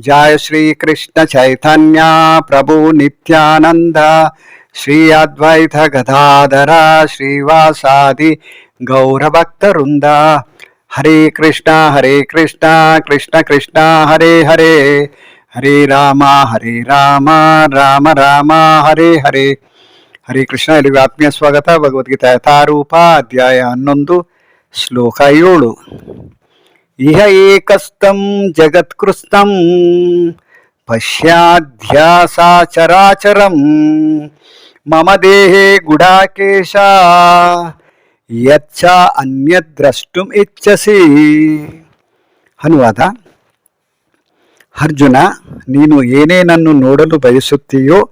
जय श्री कृष्ण चैतन्य प्रभु नित्यानंद श्री अद्वैत गदाधर श्रीवासादि गौरभक्त वृंद हरे कृष्णा हरे कृष्णा कृष्ण कृष्णा हरे हरे हरे राम हरे राम ರಾಮ ರಾಮ ಹರೇ ಹರೇ ಹರೇ ಕೃಷ್ಣ ಇಲ್ಲಿಗೆ ಆತ್ಮೀಯ ಸ್ವಾಗತ ಭಗವದ್ಗೀತಾ ಯಥಾರೂಪ ಅಧ್ಯಾಯ ಹನ್ನೊಂದು ಶ್ಲೋಕ ಏಳು ಇಹ ಏಕಸ್ತಂ ಜಗತ್ಕೃಸ್ತಂ ಪಶ್ಯಾಧ್ಯಾಸಾಚರಾಚರಂ ಮಮ ದೇಹೇ ಗುಡಾಕೇಶ ಯಚ್ಚ ಅನ್ಯದ್ರಷ್ಟುಂ ಇಚ್ಛಸಿ ಅನುವಾದ ಅರ್ಜುನ ನೀನು ಏನೇನನ್ನು ನೋಡಲು ಬಯಸುತ್ತೀಯೋ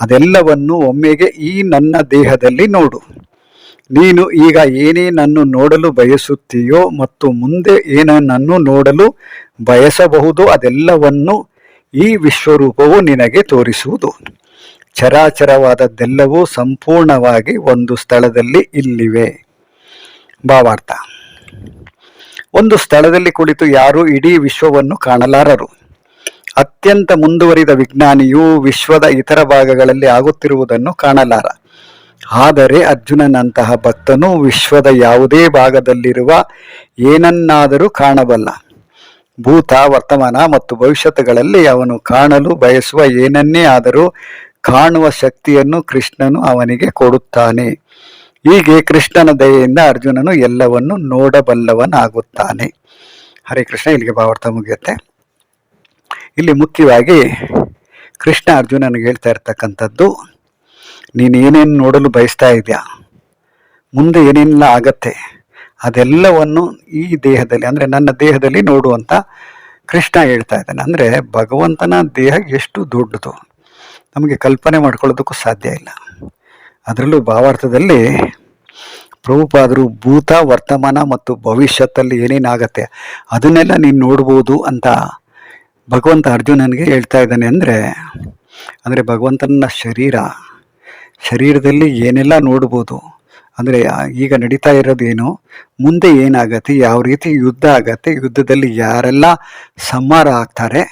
ಅದೆಲ್ಲವನ್ನು ಒಮ್ಮೆಗೆ ಈ ನನ್ನ ದೇಹದಲ್ಲಿ ನೋಡು. ನೀನು ಈಗ ಏನೇನನ್ನು ನೋಡಲು ಬಯಸುತ್ತೀಯೋ ಮತ್ತು ಮುಂದೆ ಏನನ್ನು ನೋಡಲು ಬಯಸಬಹುದು ಅದೆಲ್ಲವನ್ನು ಈ ವಿಶ್ವರೂಪವು ನಿನಗೆ ತೋರಿಸುವುದು. ಚರಾಚರವಾದದ್ದೆಲ್ಲವೂ ಸಂಪೂರ್ಣವಾಗಿ ಒಂದು ಸ್ಥಳದಲ್ಲಿ ಇಲ್ಲಿವೆ. ಭಾವಾರ್ಥ ಒಂದು ಸ್ಥಳದಲ್ಲಿ ಕುಳಿತು ಯಾರೂ ಇಡೀ ವಿಶ್ವವನ್ನು ಕಾಣಲಾರರು. ಅತ್ಯಂತ ಮುಂದುವರಿದ ವಿಜ್ಞಾನಿಯು ವಿಶ್ವದ ಇತರ ಭಾಗಗಳಲ್ಲಿ ಆಗುತ್ತಿರುವುದನ್ನು ಕಾಣಲಾರ. ಆದರೆ ಅರ್ಜುನನಂತಹ ಭಕ್ತನು ವಿಶ್ವದ ಯಾವುದೇ ಭಾಗದಲ್ಲಿರುವ ಏನನ್ನಾದರೂ ಕಾಣಬಲ್ಲ. ಭೂತ, ವರ್ತಮಾನ ಮತ್ತು ಭವಿಷ್ಯತ್ಗಳಲ್ಲಿ ಅವನು ಕಾಣಲು ಬಯಸುವ ಏನನ್ನೇ ಆದರೂ ಕಾಣುವ ಶಕ್ತಿಯನ್ನು ಕೃಷ್ಣನು ಅವನಿಗೆ ಕೊಡುತ್ತಾನೆ. ಹೀಗೆ ಕೃಷ್ಣನ ದಯೆಯಿಂದ ಅರ್ಜುನನು ಎಲ್ಲವನ್ನು ನೋಡಬಲ್ಲವನಾಗುತ್ತಾನೆ. ಹರೇ ಕೃಷ್ಣ, ಇಲ್ಲಿಗೆ ಭಾವಾರ್ಥ ಮುಗಿಯುತ್ತೆ. ಇಲ್ಲಿ ಮುಖ್ಯವಾಗಿ ಕೃಷ್ಣ ಅರ್ಜುನನಿಗೆ ಹೇಳ್ತಾ ಇರ್ತಕ್ಕಂಥದ್ದು ನೀನು ಏನೇನು ನೋಡಲು ಬಯಸ್ತಾ ಇದೆಯಾ? ಮುಂದೆ ಏನೇನೆಲ್ಲ ಆಗತ್ತೆ? ಅದೆಲ್ಲವನ್ನು ಈ ದೇಹದಲ್ಲಿ, ಅಂದರೆ ನನ್ನ ದೇಹದಲ್ಲಿ ನೋಡುವಂತ ಕೃಷ್ಣ ಹೇಳ್ತಾ ಇದ್ದಾನೆ. ಅಂದರೆ ಭಗವಂತನ ದೇಹ ಎಷ್ಟು ದೊಡ್ಡದು. ನಮಗೆ ಕಲ್ಪನೆ ಮಾಡ್ಕೊಳ್ಳೋದಕ್ಕೂ ಸಾಧ್ಯ ಇಲ್ಲ. ಅದರಲ್ಲೂ ಭಾವಾರ್ಥದಲ್ಲಿ ಪ್ರಭುಪಾದರು ಭೂತ, ವರ್ತಮಾನ ಮತ್ತು ಭವಿಷ್ಯತ್ತಲ್ಲಿ ಏನೇನಾಗತ್ತೆ ಅದನ್ನೆಲ್ಲ ನೀನು ನೋಡ್ಬೋದು ಅಂತ ಭಗವಂತ ಅರ್ಜುನನಿಗೆ ಹೇಳ್ತಾ ಇದ್ದಾನೆ. ಅಂದರೆ ಅಂದರೆ ಭಗವಂತನ ಶರೀರ ಶರೀರದಲ್ಲಿ ಏನೆಲ್ಲ ನೋಡ್ಬೋದು. ಅಂದರೆ ಈಗ ನಡೀತಾ ಇರೋದೇನು ಮುಂದೆ ಏನಾಗತ್ತೆ? ಯಾವ ರೀತಿ ಯುದ್ಧ ಆಗತ್ತೆ? ಯುದ್ಧದಲ್ಲಿ ಯಾರೆಲ್ಲ ಸಂಹಾರ ಆಗ್ತಾರೆ?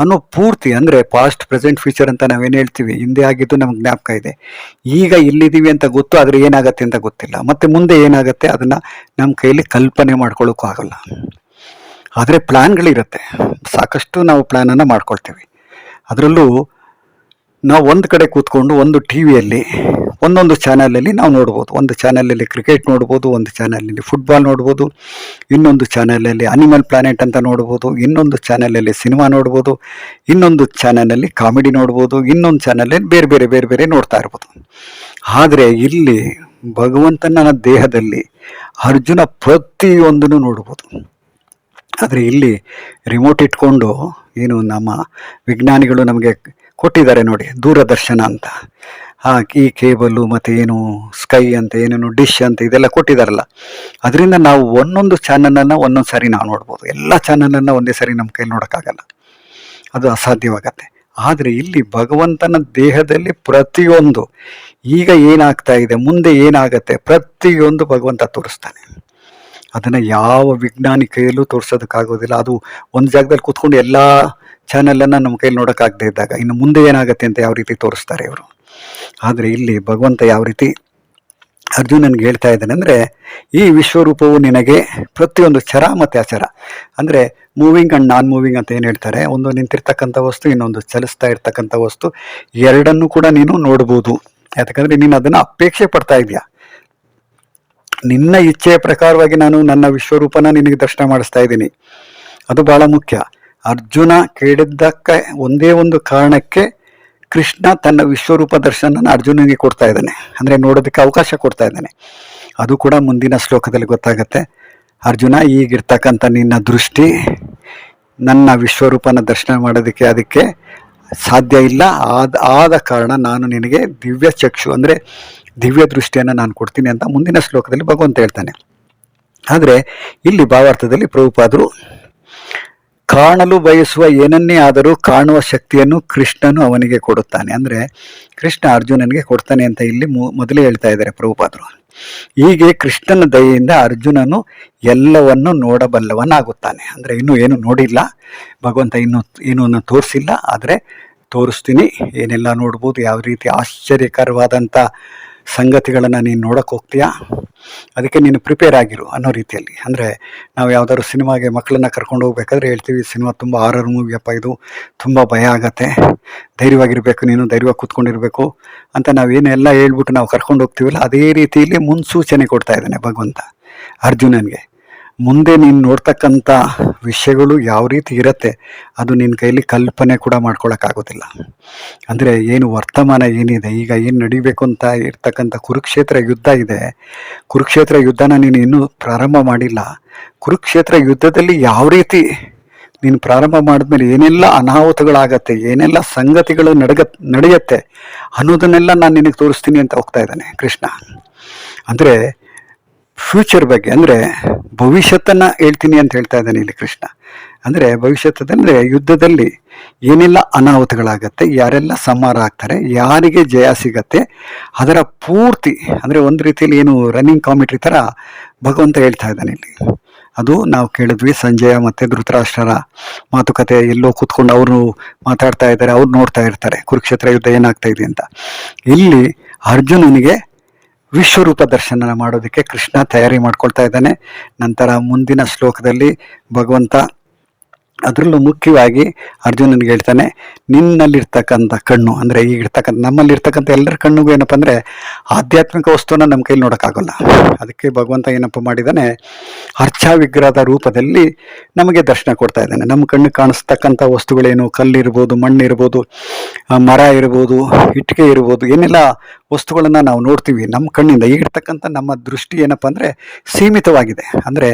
ಅನ್ನೋ ಪೂರ್ತಿ, ಅಂದರೆ ಪಾಸ್ಟ್ ಪ್ರೆಸೆಂಟ್ ಫ್ಯೂಚರ್ ಅಂತ ನಾವೇನು ಹೇಳ್ತೀವಿ? ಹಿಂದೆ ಆಗಿದ್ದು ನಮ್ಗೆ ಜ್ಞಾಪಕ ಇದೆ. ಈಗ ಇಲ್ಲಿದ್ದೀವಿ ಅಂತ ಗೊತ್ತು, ಆದರೆ ಏನಾಗತ್ತೆ ಅಂತ ಗೊತ್ತಿಲ್ಲ. ಮತ್ತು ಮುಂದೆ ಏನಾಗುತ್ತೆ? ಅದನ್ನು ನಮ್ಮ ಕೈಯಲ್ಲಿ ಕಲ್ಪನೆ ಮಾಡ್ಕೊಳ್ಳೋಕ್ಕೂ ಆಗಲ್ಲ. ಆದರೆ ಪ್ಲ್ಯಾನ್ಗಳಿರುತ್ತೆ ಸಾಕಷ್ಟು ನಾವು ಪ್ಲ್ಯಾನನ್ನು ಮಾಡ್ಕೊಳ್ತೀವಿ. ಅದರಲ್ಲೂ ನಾವು ಒಂದು ಕಡೆ ಕೂತ್ಕೊಂಡು ಒಂದು ಟಿ ವಿಯಲ್ಲಿ ಒಂದೊಂದು ಚಾನಲಲ್ಲಿ ನಾವು ನೋಡ್ಬೋದು. ಒಂದು ಚಾನಲಲ್ಲಿ ಕ್ರಿಕೆಟ್ ನೋಡ್ಬೋದು, ಒಂದು ಚಾನಲಲ್ಲಿ ಫುಟ್ಬಾಲ್ ನೋಡ್ಬೋದು, ಇನ್ನೊಂದು ಚಾನಲಲ್ಲಿ ಅನಿಮಲ್ ಪ್ಲಾನೆಟ್ ಅಂತ ನೋಡ್ಬೋದು, ಇನ್ನೊಂದು ಚಾನಲಲ್ಲಿ ಸಿನಿಮಾ ನೋಡ್ಬೋದು, ಇನ್ನೊಂದು ಚಾನಲಲ್ಲಿ ಕಾಮಿಡಿ ನೋಡ್ಬೋದು, ಇನ್ನೊಂದು ಚಾನಲಲ್ಲಿ ಬೇರೆ ಬೇರೆ ಬೇರೆ ಬೇರೆ ನೋಡ್ತಾ ಇರ್ಬೋದು. ಆದರೆ ಇಲ್ಲಿ ಭಗವಂತನ ದೇಹದಲ್ಲಿ ಅರ್ಜುನ ಪ್ರತಿಯೊಂದನ್ನು ನೋಡ್ಬೋದು. ಆದರೆ ಇಲ್ಲಿ ರಿಮೋಟ್ ಇಟ್ಕೊಂಡು, ಏನು ನಮ್ಮ ವಿಜ್ಞಾನಿಗಳು ನಮಗೆ ಕೊಟ್ಟಿದ್ದಾರೆ ನೋಡಿ, ದೂರದರ್ಶನ ಅಂತ. ಈ ಕೇಬಲ್ಲು ಮತ್ತು ಏನು ಸ್ಕೈ ಅಂತ, ಏನೇನು ಡಿಶ್ ಅಂತ ಇದೆಲ್ಲ ಕೊಟ್ಟಿದ್ದಾರಲ್ಲ. ಅದರಿಂದ ನಾವು ಒಂದೊಂದು ಚಾನಲನ್ನು ಒಂದೊಂದು ಸಾರಿ ನಾವು ನೋಡ್ಬೋದು. ಎಲ್ಲ ಚಾನಲನ್ನು ಒಂದೇ ಸಾರಿ ನಮ್ಮ ಕೈಲಿ ನೋಡೋಕ್ಕಾಗಲ್ಲ. ಅದು ಅಸಾಧ್ಯವಾಗತ್ತೆ. ಆದರೆ ಇಲ್ಲಿ ಭಗವಂತನ ದೇಹದಲ್ಲಿ ಪ್ರತಿಯೊಂದು, ಈಗ ಏನಾಗ್ತಾ ಇದೆ, ಮುಂದೆ ಏನಾಗತ್ತೆ, ಪ್ರತಿಯೊಂದು ಭಗವಂತ ತೋರಿಸ್ತಾನೆ. ಅದನ್ನು ಯಾವ ವಿಜ್ಞಾನಿ ಕೈಯಲ್ಲೂ ತೋರಿಸೋದಕ್ಕಾಗೋದಿಲ್ಲ. ಅದು ಒಂದು ಜಾಗದಲ್ಲಿ ಕೂತ್ಕೊಂಡು ಎಲ್ಲ ಚಾನಲನ್ನು ನಮ್ಮ ಕೈಲಿ ನೋಡೋಕ್ಕಾಗದೇ ಇದ್ದಾಗ ಇನ್ನು ಮುಂದೆ ಏನಾಗುತ್ತೆ ಅಂತ ಯಾವ ರೀತಿ ತೋರಿಸ್ತಾರೆ ಇವರು? ಆದರೆ ಇಲ್ಲಿ ಭಗವಂತ ಯಾವ ರೀತಿ ಅರ್ಜುನನ್ಗೆ ಹೇಳ್ತಾ ಇದ್ದಾನೆ ಅಂದರೆ, ಈ ವಿಶ್ವರೂಪವು ನಿನಗೆ ಪ್ರತಿಯೊಂದು ಚರ ಮತ್ತು ಅಚರ ಅಂದರೆ ಮೂವಿಂಗ್ ಆ್ಯಂಡ್ ನಾನ್ ಮೂವಿಂಗ್ ಅಂತ ಏನು ಹೇಳ್ತಾರೆ? ಒಂದು ನಿಂತಿರ್ತಕ್ಕಂಥ ವಸ್ತು, ಇನ್ನೊಂದು ಚಲಿಸ್ತಾ ಇರ್ತಕ್ಕಂಥ ವಸ್ತು. ಎರಡನ್ನೂ ಕೂಡ ನೀನು ನೋಡ್ಬೋದು. ಯಾಕಂದರೆ ನೀನು ಅದನ್ನು ಅಪೇಕ್ಷೆ ಪಡ್ತಾ ಇದೆಯಾ ನಿನ್ನ ಇಚ್ಛೆಯ ಪ್ರಕಾರವಾಗಿ ನಾನು ನನ್ನ ವಿಶ್ವರೂಪನ ನಿನಗೆ ದರ್ಶನ ಮಾಡಿಸ್ತಾ ಇದ್ದೀನಿ. ಅದು ಬಹಳ ಮುಖ್ಯ. ಅರ್ಜುನ ಕೇಳಿದ್ದಕ್ಕೆ ಒಂದೇ ಒಂದು ಕಾರಣಕ್ಕೆ ಕೃಷ್ಣ ತನ್ನ ವಿಶ್ವರೂಪ ದರ್ಶನ ಅರ್ಜುನನಿಗೆ ಕೊಡ್ತಾ ಇದ್ದಾನೆ. ಅಂದರೆ ನೋಡೋದಕ್ಕೆ ಅವಕಾಶ ಕೊಡ್ತಾ ಇದ್ದಾನೆ. ಅದು ಕೂಡ ಮುಂದಿನ ಶ್ಲೋಕದಲ್ಲಿ ಗೊತ್ತಾಗುತ್ತೆ. ಅರ್ಜುನ, ಈಗಿರ್ತಕ್ಕಂಥ ನಿನ್ನ ದೃಷ್ಟಿ, ನನ್ನ ವಿಶ್ವರೂಪನ ದರ್ಶನ ಮಾಡೋದಕ್ಕೆ ಅದಕ್ಕೆ ಸಾಧ್ಯ ಇಲ್ಲ. ಆದ ಆದ ಕಾರಣ ನಾನು ನಿನಗೆ ದಿವ್ಯ ಚಕ್ಷು, ಅಂದರೆ ದಿವ್ಯ ದೃಷ್ಟಿಯನ್ನು ನಾನು ಕೊಡ್ತೀನಿ ಅಂತ ಮುಂದಿನ ಶ್ಲೋಕದಲ್ಲಿ ಭಗವಂತ ಹೇಳ್ತಾನೆ. ಆದರೆ ಇಲ್ಲಿ ಭಾವಾರ್ಥದಲ್ಲಿ ಪ್ರಭುಪಾದರು ಕಾಣಲು ಬಯಸುವ ಏನನ್ನೇ ಆದರೂ ಕಾಣುವ ಶಕ್ತಿಯನ್ನು ಕೃಷ್ಣನು ಅವನಿಗೆ ಕೊಡುತ್ತಾನೆ. ಅಂದರೆ ಕೃಷ್ಣ ಅರ್ಜುನನಿಗೆ ಕೊಡ್ತಾನೆ ಅಂತ ಇಲ್ಲಿ ಮೊದಲೇ ಹೇಳ್ತಾ ಇದ್ದಾರೆ ಪ್ರಭುಪಾದರು. ಹೀಗೆ ಕೃಷ್ಣನ ದಯೆಯಿಂದ ಅರ್ಜುನನು ಎಲ್ಲವನ್ನು ನೋಡಬಲ್ಲವನಾಗುತ್ತಾನೆ. ಅಂದರೆ ಇನ್ನೂ ಏನು ನೋಡಿಲ್ಲ. ಭಗವಂತ ಇನ್ನೂ ಏನೂ ತೋರಿಸಿಲ್ಲ. ಆದರೆ ತೋರಿಸ್ತೀನಿ. ಏನೆಲ್ಲ ನೋಡ್ಬೋದು, ಯಾವ ರೀತಿ ಆಶ್ಚರ್ಯಕರವಾದಂಥ ಸಂಗತಿಗಳನ್ನು ನೀನು ನೋಡೋಕೆ ಹೋಗ್ತೀಯಾ? ಅದಕ್ಕೆ ನೀನು ಪ್ರಿಪೇರ್ ಆಗಿರು ಅನ್ನೋ ರೀತಿಯಲ್ಲಿ. ಅಂದರೆ ನಾವು ಯಾವುದಾದ್ರು ಸಿನಿಮಾಗೆ ಮಕ್ಕಳನ್ನ ಕರ್ಕೊಂಡು ಹೋಗ್ಬೇಕಾದ್ರೆ ಹೇಳ್ತೀವಿ, ಸಿನಿಮಾ ತುಂಬ ಆರರ್ ಮೂವಿಯಪ್ಪ ಇದು, ತುಂಬ ಭಯ ಆಗತ್ತೆ, ಧೈರ್ಯವಾಗಿರಬೇಕು ನೀನು, ಧೈರ್ಯವಾಗಿ ಕೂತ್ಕೊಂಡಿರಬೇಕು ಅಂತ ನಾವೇನೆಲ್ಲ ಹೇಳ್ಬಿಟ್ಟು ನಾವು ಕರ್ಕೊಂಡು ಹೋಗ್ತೀವಲ್ಲ, ಅದೇ ರೀತಿಯಲ್ಲಿ ಮುನ್ಸೂಚನೆ ಕೊಡ್ತಾ ಇದ್ದಾನೆ ಭಗವಂತ ಅರ್ಜುನನಿಗೆ. ಮುಂದೆ ನೀನು ನೋಡ್ತಕ್ಕಂಥ ವಿಷಯಗಳು ಯಾವ ರೀತಿ ಇರುತ್ತೆ, ಅದು ನಿನ್ನ ಕೈಲಿ ಕಲ್ಪನೆ ಕೂಡ ಮಾಡ್ಕೊಳಕ್ಕಾಗೋದಿಲ್ಲ. ಅಂದರೆ ಏನು ವರ್ತಮಾನ ಏನಿದೆ, ಈಗ ಏನು ನಡಿಬೇಕು ಅಂತ ಇರ್ತಕ್ಕಂಥ ಕುರುಕ್ಷೇತ್ರ ಯುದ್ಧ ಇದೆ. ಕುರುಕ್ಷೇತ್ರ ಯುದ್ಧನ ನೀನು ಇನ್ನೂ ಪ್ರಾರಂಭ ಮಾಡಿಲ್ಲ. ಕುರುಕ್ಷೇತ್ರ ಯುದ್ಧದಲ್ಲಿ ಯಾವ ರೀತಿ ನೀನು ಪ್ರಾರಂಭ ಮಾಡಿದ್ಮೇಲೆ ಏನೆಲ್ಲ ಅನಾಹುತಗಳಾಗತ್ತೆ, ಏನೆಲ್ಲ ಸಂಗತಿಗಳು ನಡಗ, ನಡೆಯುತ್ತೆ ಅನ್ನೋದನ್ನೆಲ್ಲ ನಾನು ನಿನಗೆ ತೋರಿಸ್ತೀನಿ ಅಂತ ಹೋಗ್ತಾ ಇದ್ದಾನೆ ಕೃಷ್ಣ. ಅಂದರೆ ಫ್ಯೂಚರ್ ಬಗ್ಗೆ ಅಂದರೆ ಭವಿಷ್ಯತ್ತನ್ನು ಹೇಳ್ತೀನಿ ಅಂತ ಹೇಳ್ತಾ ಇದ್ದಾನೆ ಇಲ್ಲಿ ಕೃಷ್ಣ. ಅಂದರೆ ಭವಿಷ್ಯತ್ತಂದರೆ ಯುದ್ಧದಲ್ಲಿ ಏನೆಲ್ಲ ಅನಾಹುತಗಳಾಗತ್ತೆ, ಯಾರೆಲ್ಲ ಸಂಹಾರ ಆಗ್ತಾರೆ ಯಾರಿಗೆ ಜಯ ಸಿಗತ್ತೆ, ಅದರ ಪೂರ್ತಿ ಅಂದರೆ ಒಂದು ರೀತಿಯಲ್ಲಿ ಏನು ರನ್ನಿಂಗ್ ಕಾಮಿಟ್ರಿ ಥರ ಭಗವಂತ ಹೇಳ್ತಾ ಇದ್ದಾನೆ ಇಲ್ಲಿ. ಅದು ನಾವು ಕೇಳಿದ್ವಿ ಸಂಜಯ ಮತ್ತು ಧೃತರಾಷ್ಟ್ರರ ಮಾತುಕತೆ, ಎಲ್ಲೋ ಕೂತ್ಕೊಂಡು ಅವರು ಮಾತಾಡ್ತಾ ಇದ್ದಾರೆ, ಅವ್ರು ನೋಡ್ತಾ ಇರ್ತಾರೆ, ಕುರುಕ್ಷೇತ್ರ ಯುದ್ಧ ಏನಾಗ್ತಾ ಇದೆ ಅಂತ. ಇಲ್ಲಿ ಅರ್ಜುನನಿಗೆ ವಿಶ್ವರೂಪ ದರ್ಶನ ಮಾಡೋದಕ್ಕೆ ಕೃಷ್ಣ ತಯಾರಿ ಮಾಡ್ಕೊಳ್ತಾ ಇದ್ದಾನೆ. ನಂತರ ಮುಂದಿನ ಶ್ಲೋಕದಲ್ಲಿ ಭಗವಂತ ಅದರಲ್ಲೂ ಮುಖ್ಯವಾಗಿ ಅರ್ಜುನನಿಗೆ ಹೇಳ್ತಾನೆ, ನಿನ್ನಲ್ಲಿರ್ತಕ್ಕಂಥ ಕಣ್ಣು, ಅಂದರೆ ಈಗಿರ್ತಕ್ಕಂಥ ನಮ್ಮಲ್ಲಿರ್ತಕ್ಕಂಥ ಎಲ್ಲರ ಕಣ್ಣಿಗೂ ಏನಪ್ಪ ಅಂದರೆ ಆಧ್ಯಾತ್ಮಿಕ ವಸ್ತುವನ್ನ ನಮ್ಮ ಕೈಲಿ ನೋಡೋಕ್ಕಾಗಲ್ಲ. ಅದಕ್ಕೆ ಭಗವಂತ ಏನಪ್ಪ ಮಾಡಿದ್ದಾನೆ, ಅರ್ಚ ವಿಗ್ರಹದ ರೂಪದಲ್ಲಿ ನಮಗೆ ದರ್ಶನ ಕೊಡ್ತಾ ಇದ್ದಾನೆ. ನಮ್ಮ ಕಣ್ಣಿಗೆ ಕಾಣಿಸ್ತಕ್ಕಂಥ ವಸ್ತುಗಳೇನು? ಕಲ್ಲಿರ್ಬೋದು, ಮಣ್ಣಿರ್ಬೋದು ಮರ ಇರ್ಬೋದು, ಇಟ್ಟಿಗೆ ಇರ್ಬೋದು, ಏನೆಲ್ಲ ವಸ್ತುಗಳನ್ನು ನಾವು ನೋಡ್ತೀವಿ ನಮ್ಮ ಕಣ್ಣಿಂದ. ಈಗಿರ್ತಕ್ಕಂಥ ನಮ್ಮ ದೃಷ್ಟಿ ಏನಪ್ಪ ಅಂದರೆ ಸೀಮಿತವಾಗಿದೆ. ಅಂದರೆ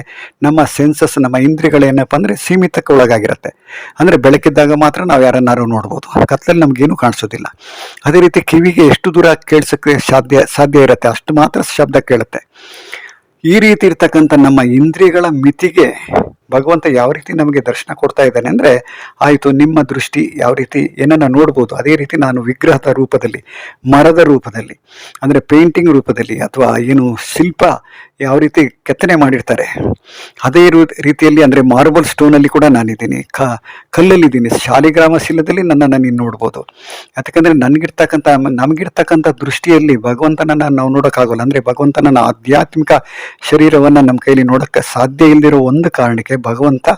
ನಮ್ಮ ಸೆನ್ಸಸ್, ನಮ್ಮ ಇಂದ್ರಿಯಗಳು ಏನಪ್ಪ ಅಂದರೆ ಸೀಮಿತಕ್ಕೆ ಒಳಗಾಗಿರುತ್ತೆ. ಅಂದರೆ ಬೆಳಕಿದ್ದಾಗ ಮಾತ್ರ ನಾವು ಯಾರನ್ನಾರು ನೋಡ್ಬೋದು. ಕತ್ತಲಲ್ಲಿ ನಮಗೇನು ಕಾಣಿಸೋದಿಲ್ಲ. ಅದೇ ರೀತಿ ಕಿವಿಗೆ ಎಷ್ಟು ದೂರ ಕೇಳಿಸೋಕ್ಕೆ ಸಾಧ್ಯ ಸಾಧ್ಯ ಇರುತ್ತೆ, ಅಷ್ಟು ಮಾತ್ರ ಶಬ್ದ ಕೇಳುತ್ತೆ. ಈ ರೀತಿ ಇರ್ತಕ್ಕಂಥ ನಮ್ಮ ಇಂದ್ರಿಯಗಳ ಮಿತಿಗೆ ಭಗವಂತ ಯಾವ ರೀತಿ ನಮಗೆ ದರ್ಶನ ಕೊಡ್ತಾ ಇದ್ದಾನೆ ಅಂದರೆ, ಆಯಿತು, ನಿಮ್ಮ ದೃಷ್ಟಿ ಯಾವ ರೀತಿ, ಏನನ್ನು ನೋಡ್ಬೋದು, ಅದೇ ರೀತಿ ನಾನು ವಿಗ್ರಹದ ರೂಪದಲ್ಲಿ, ಮರದ ರೂಪದಲ್ಲಿ, ಅಂದರೆ ಪೇಂಟಿಂಗ್ ರೂಪದಲ್ಲಿ ಅಥವಾ ಏನು ಶಿಲ್ಪ ಯಾವ ರೀತಿ ಕೆತ್ತನೆ ಮಾಡಿರ್ತಾರೆ, ಅದೇ ರೀತಿಯಲ್ಲಿ ಅಂದರೆ ಮಾರ್ಬಲ್ ಸ್ಟೋನಲ್ಲಿ ಕೂಡ ನಾನಿದ್ದೀನಿ, ಕ, ಕಲ್ಲಲ್ಲಿದ್ದೀನಿ, ಶಾಲಿಗ್ರಾಮ ಶಿಲದಲ್ಲಿ ನನ್ನನ್ನು ನೀನು ನೋಡ್ಬೋದು. ಯಾಕಂದರೆ ನನಗಿರ್ತಕ್ಕಂಥ, ನಮಗಿರ್ತಕ್ಕಂಥ ದೃಷ್ಟಿಯಲ್ಲಿ ಭಗವಂತನನ್ನು ನಾವು ನೋಡೋಕ್ಕಾಗಲ್ಲ, ಅಂದರೆ ಭಗವಂತನ ಆಧ್ಯಾತ್ಮಿಕ ಶರೀರವನ್ನು ನಮ್ಮ ಕೈಯಲ್ಲಿ ನೋಡೋಕ್ಕೆ ಸಾಧ್ಯ ಇಲ್ಲದಿರೋ ಒಂದು ಕಾರಣಕ್ಕೆ ಭಗವಂತ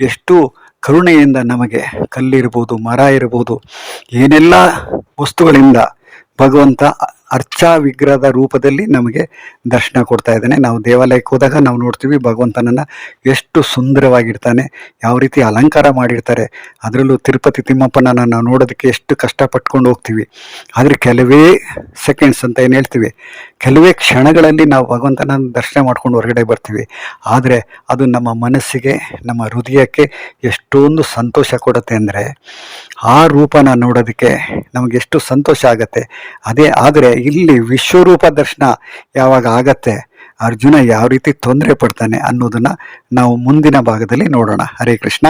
ಎಷ್ಟು ಕರುಣೆಯಿಂದ ನಮಗೆ ಕಲ್ಲಿರ್ಬೋದು ಮರ ಇರ್ಬೋದು ಏನೆಲ್ಲ ವಸ್ತುಗಳಿಂದ ಭಗವಂತ ಅರ್ಚಾ ವಿಗ್ರಹದ ರೂಪದಲ್ಲಿ ನಮಗೆ ದರ್ಶನ ಕೊಡ್ತಾ ಇದ್ದಾನೆ. ನಾವು ದೇವಾಲಯಕ್ಕೆ ಹೋದಾಗ ನಾವು ನೋಡ್ತೀವಿ ಭಗವಂತನನ್ನು ಎಷ್ಟು ಸುಂದರವಾಗಿರ್ತಾನೆ, ಯಾವ ರೀತಿ ಅಲಂಕಾರ ಮಾಡಿರ್ತಾರೆ. ಅದರಲ್ಲೂ ತಿರುಪತಿ ತಿಮ್ಮಪ್ಪನನ್ನು ನಾವು ನೋಡೋದಕ್ಕೆ ಎಷ್ಟು ಕಷ್ಟಪಟ್ಕೊಂಡು ಹೋಗ್ತೀವಿ. ಆದರೆ ಕೆಲವೇ ಸೆಕೆಂಡ್ಸ್ ಅಂತ ಏನು ಹೇಳ್ತೀವಿ, ಕೆಲವೇ ಕ್ಷಣಗಳಲ್ಲಿ ನಾವು ಭಗವಂತನ ದರ್ಶನ ಮಾಡ್ಕೊಂಡು ಹೊರಗಡೆ ಬರ್ತೀವಿ. ಆದರೆ ಅದು ನಮ್ಮ ಮನಸ್ಸಿಗೆ, ನಮ್ಮ ಹೃದಯಕ್ಕೆ ಎಷ್ಟೊಂದು ಸಂತೋಷ ಕೊಡುತ್ತೆ ಅಂದರೆ, ಆ ರೂಪನ ನೋಡೋದಕ್ಕೆ ನಮಗೆ ಎಷ್ಟು ಸಂತೋಷ ಆಗುತ್ತೆ. ಅದೇ, ಆದರೆ ಇಲ್ಲಿ ವಿಶ್ವರೂಪ ದರ್ಶನ ಯಾವಾಗ ಆಗತ್ತೆ? ಅರ್ಜುನ ಯಾವ ರೀತಿ ತೊಂದರೆ ಪಡ್ತಾನೆ ಅನ್ನೋದನ್ನ ನಾವು ಮುಂದಿನ ಭಾಗದಲ್ಲಿ ನೋಡೋಣ. ಹರೇ ಕೃಷ್ಣ.